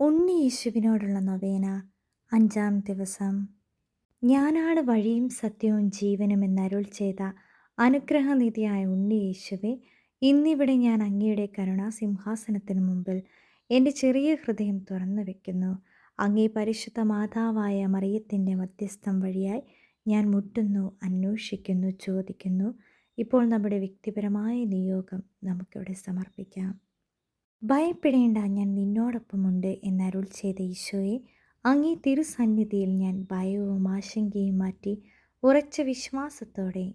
ഉണ്ണി യേശുവിനോടുള്ള നൊവേന അഞ്ചാം ദിവസം. ഞാനാണ് വഴിയും സത്യവും ജീവനും എന്നരുൾ ചെയ്ത അനുഗ്രഹനിധിയായ ഉണ്ണി യേശുവെ ഇന്നിവിടെ ഞാൻ അങ്ങയുടെ കരുണാസിംഹാസനത്തിന് മുമ്പിൽ എന്റെ ചെറിയ ഹൃദയം തുറന്നു വെക്കുന്നു. അങ്ങേ പരിശുദ്ധ മാതാവായ മറിയത്തിന്റെ മധ്യസ്ഥം വഴിയായി ഞാൻ മുട്ടുന്നു അന്വേഷിക്കുന്നു ചോദിക്കുന്നു. ഇപ്പോൾ നമ്മുടെ വ്യക്തിപരമായ നിയോഗം നമുക്കിവിടെ സമർപ്പിക്കാം. ഭയപ്പെടേണ്ട ഞാൻ നിന്നോടൊപ്പമുണ്ട് എന്നരുൾ ചെയ്ത ഈശോയെ അങ്ങേ തിരുസന്നിധിയിൽ ഞാൻ ഭയവും ആശങ്കയും മാറ്റി ഉറച്ച വിശ്വാസത്തോടെ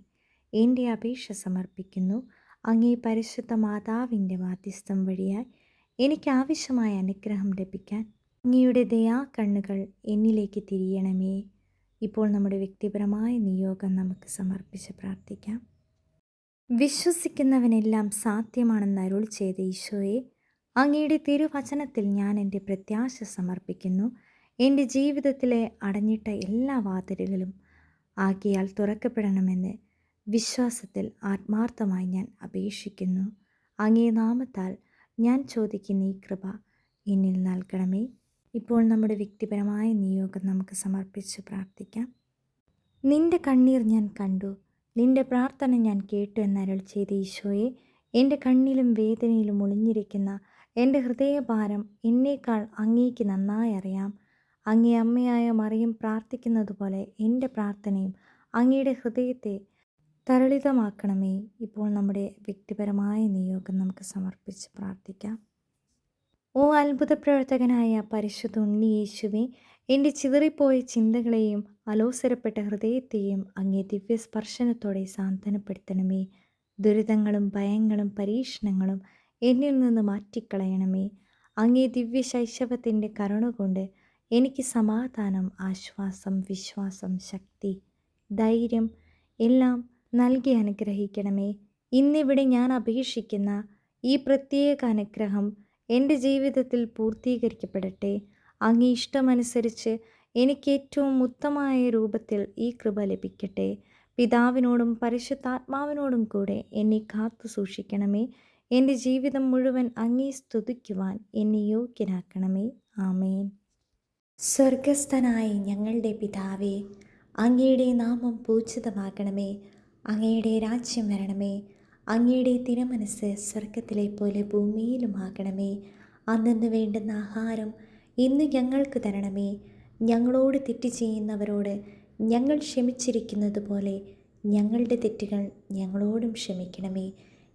എന്റെ അപേക്ഷ സമർപ്പിക്കുന്നു. അങ്ങേ പരിശുദ്ധ മാതാവിന്റെ മാധ്യസ്ഥം വഴിയായി എനിക്ക് ആവശ്യമായ അനുഗ്രഹം ലഭിക്കാൻ അങ്ങയുടെ ദയാ കണ്ണുകൾ എന്നിലേക്ക് തിരിയണമേ. ഇപ്പോൾ നമ്മുടെ വ്യക്തിപരമായ നിയോഗം നമുക്ക് സമർപ്പിച്ച് പ്രാർത്ഥിക്കാം. വിശ്വസിക്കുന്നവനെല്ലാം സാധ്യമാണെന്ന് അരുൾ ചെയ്ത ഈശോയെ അങ്ങയുടെ തിരുവചനത്തിൽ ഞാൻ എന്റെ പ്രത്യാശ സമർപ്പിക്കുന്നു. എന്റെ ജീവിതത്തിലെ അടഞ്ഞിട്ട എല്ലാ വാതിലുകളും ആകിയാൽ തുറക്കപ്പെടണമെന്ന് വിശ്വാസത്തിൽ ആത്മാർത്ഥമായി ഞാൻ അപേക്ഷിക്കുന്നു. അങ്ങേ നാമത്താൽ ഞാൻ ചോദിക്കുന്ന ഈ കൃപ എന്നിൽ നൽകണമേ. ഇപ്പോൾ നമ്മുടെ വ്യക്തിപരമായ നിയോഗം നമുക്ക് സമർപ്പിച്ച് പ്രാർത്ഥിക്കാം. നിന്റെ കണ്ണീർ ഞാൻ കണ്ടു. നിന്റെ പ്രാർത്ഥന ഞാൻ കേട്ടു എന്നരൾ ചെയ്ത ഈശോയെ എന്റെ കണ്ണിലും വേദനയിലും ഒളിഞ്ഞിരിക്കുന്ന എന്റെ ഹൃദയഭാരം എന്നേക്കാൾ അങ്ങേക്ക് നന്നായി അറിയാം. അങ്ങേ അമ്മയായ മറിയം പ്രാർത്ഥിക്കുന്നത് പോലെ എന്റെ പ്രാർത്ഥനയും അങ്ങയുടെ ഹൃദയത്തെ തരളിതമാക്കണമേ. ഇപ്പോൾ നമ്മുടെ വ്യക്തിപരമായ നിയോഗം നമുക്ക് സമർപ്പിച്ച് പ്രാർത്ഥിക്കാം. ഓ അത്ഭുത പ്രവർത്തകനായ പരിശുദ്ധ ഉണ്ണി യേശുവെ എന്റെ ചിതറിപ്പോയ ചിന്തകളെയും അലോസരപ്പെട്ട ഹൃദയത്തെയും അങ്ങേ ദിവ്യ ദിവ്യസ്പർശനത്തോടെ സാന്ത്വനപ്പെടുത്തണമേ. ദുരിതങ്ങളും ഭയങ്ങളും പരീക്ഷണങ്ങളും എന്നിൽ നിന്ന് മാറ്റിക്കളയണമേ. അങ്ങേ ദിവ്യ ശൈശവത്തിന്റെ കരുണ കൊണ്ട് എനിക്ക് സമാധാനം ആശ്വാസം വിശ്വാസം ശക്തി ധൈര്യം എല്ലാം നൽകി അനുഗ്രഹിക്കണമേ. ഇന്നിവിടെ ഞാൻ അപേക്ഷിക്കുന്ന ഈ പ്രത്യേക അനുഗ്രഹം എന്റെ ജീവിതത്തിൽ പൂർത്തീകരിക്കപ്പെടട്ടെ. അങ്ങേ ഇഷ്ടമനുസരിച്ച് എനിക്ക് ഏറ്റവും ഉത്തമമായ രൂപത്തിൽ ഈ കൃപ ലഭിക്കട്ടെ. പിതാവിനോടും പരിശുദ്ധാത്മാവിനോടും കൂടെ എന്നെ കാത്തു സൂക്ഷിക്കണമേ എന്റെ ജീവിതം മുഴുവൻ അങ്ങേ സ്തുതിക്കുവാൻ എന്നെ യോഗ്യനാക്കണമേ. ആമേൻ. സ്വർഗസ്ഥനായി ഞങ്ങളുടെ പിതാവേ അങ്ങയുടെ നാമം പൂജിതമാകണമേ. അങ്ങയുടെ രാജ്യം വരണമേ. അങ്ങയുടെ തിരമനസ് സ്വർഗത്തിലെ പോലെ ഭൂമിയിലുമാകണമേ. അന്നു വേണ്ടുന്ന ആഹാരം ഇന്ന് ഞങ്ങൾക്ക് തരണമേ. ഞങ്ങളോട് തെറ്റ് ചെയ്യുന്നവരോട് ഞങ്ങൾ ക്ഷമിച്ചിരിക്കുന്നത് പോലെ ഞങ്ങളുടെ തെറ്റുകൾ ഞങ്ങളോടും ക്ഷമിക്കണമേ.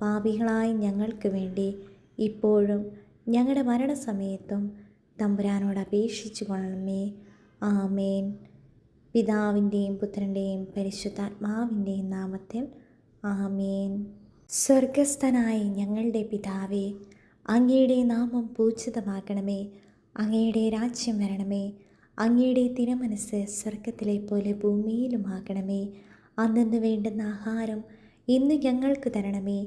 പാപികളായ ഞങ്ങൾക്ക് വേണ്ടി ഇപ്പോഴും ഞങ്ങളുടെ മരണസമയത്തും തമ്പുരാനോട് അപേക്ഷിച്ചു കൊള്ളണമേ. ആമേൻ. പിതാവിന്റെയും പുത്രന്റെയും പരിശുദ്ധാത്മാവിന്റെയും നാമത്തിൽ ആമേൻ. സ്വർഗസ്ഥനായി ഞങ്ങളുടെ പിതാവേ അങ്ങയുടെ നാമം പൂജിതമാക്കണമേ അങ്ങയുടെ രാജ്യം വരണമേ. അങ്ങയുടെ തിരുമനസ് സ്വർഗത്തിലെ പോലെ ഭൂമിയിലുമാകണമേ. അന്നു വേണ്ടുന്ന ആഹാരം ഇന്ന് ഞങ്ങൾക്ക് തരണമേ.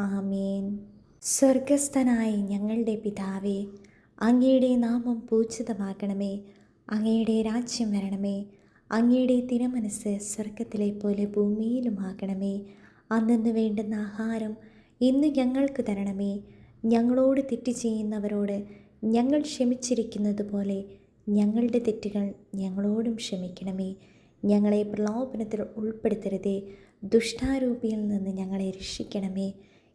ആമേൻ. സ്വർഗസ്ഥനായ ഞങ്ങളുടെ പിതാവേ അങ്ങയുടെ നാമം പൂജിതമാകണമേ. അങ്ങയുടെ രാജ്യം വരണമേ. അങ്ങയുടെ തിരമനസ് സ്വർഗത്തിലെ പോലെ ഭൂമിയിലുമാകണമേ അന്നു വേണ്ടുന്ന ആഹാരം ഇന്ന് ഞങ്ങൾക്ക് തരണമേ. ഞങ്ങളോട് തെറ്റ് ചെയ്യുന്നവരോട് ഞങ്ങൾ ക്ഷമിച്ചിരിക്കുന്നത് പോലെ ഞങ്ങളുടെ തെറ്റുകൾ ഞങ്ങളോടും ക്ഷമിക്കണമേ. ഞങ്ങളെ പ്രലോഭനത്തിൽ ഉൾപ്പെടുത്തരുതേ. ദുഷ്ടാരൂപിയിൽ നിന്ന് ഞങ്ങളെ രക്ഷിക്കണമേ.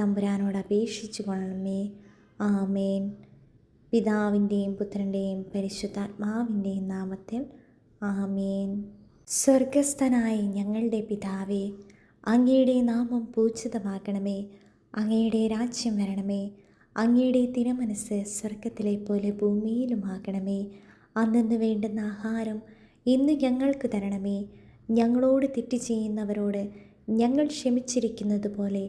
തമ്പുരാനോട് അപേക്ഷിച്ചു കൊള്ളണമേ. ആമേൻ. പിതാവിന്റെയും പുത്രന്റെയും പരിശുദ്ധാത്മാവിന്റെയും നാമത്തിൽ ആമേൻ. സ്വർഗസ്ഥനായ ഞങ്ങളുടെ പിതാവേ അങ്ങയുടെ നാമം പൂജിതമാക്കണമേ അങ്ങയുടെ രാജ്യം വരണമേ. അങ്ങയുടെ തിരുമനസ് സ്വർഗത്തിലെ പോലെ ഭൂമിയിലുമാകണമേ അന്നു വേണ്ടുന്ന ആഹാരം ഇന്ന് ഞങ്ങൾക്ക് തരണമേ. ഞങ്ങളോട് തെറ്റ് ചെയ്യുന്നവരോട് ഞങ്ങൾ ക്ഷമിച്ചിരിക്കുന്നത് പോലെ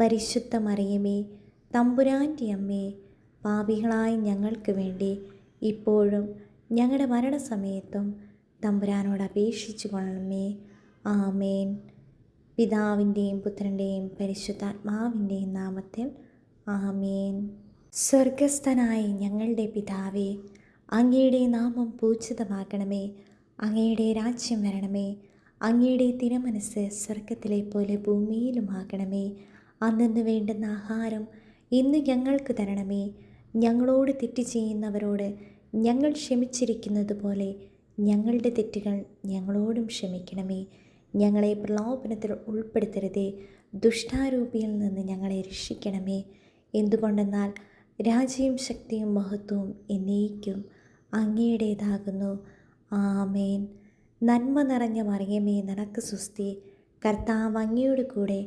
പരിശുദ്ധ മറിയമേ തമ്പുരാന്റെ അമ്മേ പാപികളായ ഞങ്ങൾക്ക് വേണ്ടി ഇപ്പോഴും ഞങ്ങളുടെ മരണസമയത്തും തമ്പുരാനോട് അപേക്ഷിച്ചു കൊള്ളണമേ ആമേൻ. പിതാവിന്റെയും പുത്രന്റെയും പരിശുദ്ധാത്മാവിന്റെയും നാമത്തിൽ ആമേൻ. സ്വർഗസ്ഥനായ ഞങ്ങളുടെ പിതാവേ അങ്ങയുടെ നാമം പൂജിതമാകണമേ. അങ്ങയുടെ രാജ്യം വരണമേ. അങ്ങയുടെ തിരമനസ് സ്വർഗത്തിലെ പോലെ ഭൂമിയിലുമാകണമേ. അന്നു വേണ്ടുന്ന ആഹാരം ഇന്ന് ഞങ്ങൾക്ക് തരണമേ. ഞങ്ങളോട് തെറ്റ് ചെയ്യുന്നവരോട് ഞങ്ങൾ ക്ഷമിച്ചിരിക്കുന്നത് പോലെ ഞങ്ങളുടെ തെറ്റുകൾ ഞങ്ങളോടും ക്ഷമിക്കണമേ. ഞങ്ങളെ പ്രലോഭനത്തിൽ ഉൾപ്പെടുത്തരുതേ. ദുഷ്ടാരൂപിയിൽ നിന്ന് ഞങ്ങളെ രക്ഷിക്കണമേ. എന്തുകൊണ്ടെന്നാൽ രാജ്യവും ശക്തിയും മഹത്വവും എന്നേക്കും അങ്ങയുടേതാകുന്നു. ആമേൻ. നന്മ നിറഞ്ഞ മറിയമേ നിനക്ക് സുസ്തി കർത്താവ് അങ്ങയുടെ കൂടെ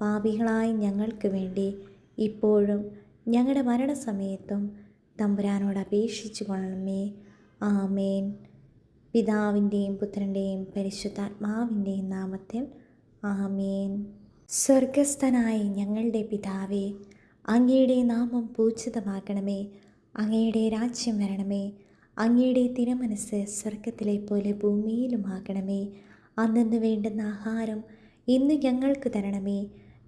പാപികളായ ഞങ്ങൾക്ക് വേണ്ടി ഇപ്പോഴും ഞങ്ങളുടെ മരണസമയത്തും തമ്പുരാനോട് അപേക്ഷിച്ചു കൊള്ളണമേ. ആമേൻ. പിതാവിന്റെയും പുത്രന്റെയും പരിശുദ്ധാത്മാവിന്റെയും നാമത്തിൽ ആമേൻ. സ്വർഗസ്ഥനായ ഞങ്ങളുടെ പിതാവേ അങ്ങയുടെ നാമം പൂജിതമാക്കണമേ അങ്ങയുടെ രാജ്യം വരണമേ. അങ്ങയുടെ തിരുമനസ് സ്വർഗത്തിലെ പോലെ ഭൂമിയിലുമാകണമേ. അന്നു വേണ്ടുന്ന ആഹാരം ഇന്ന് ഞങ്ങൾക്ക് തരണമേ.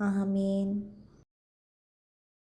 ആമേൻ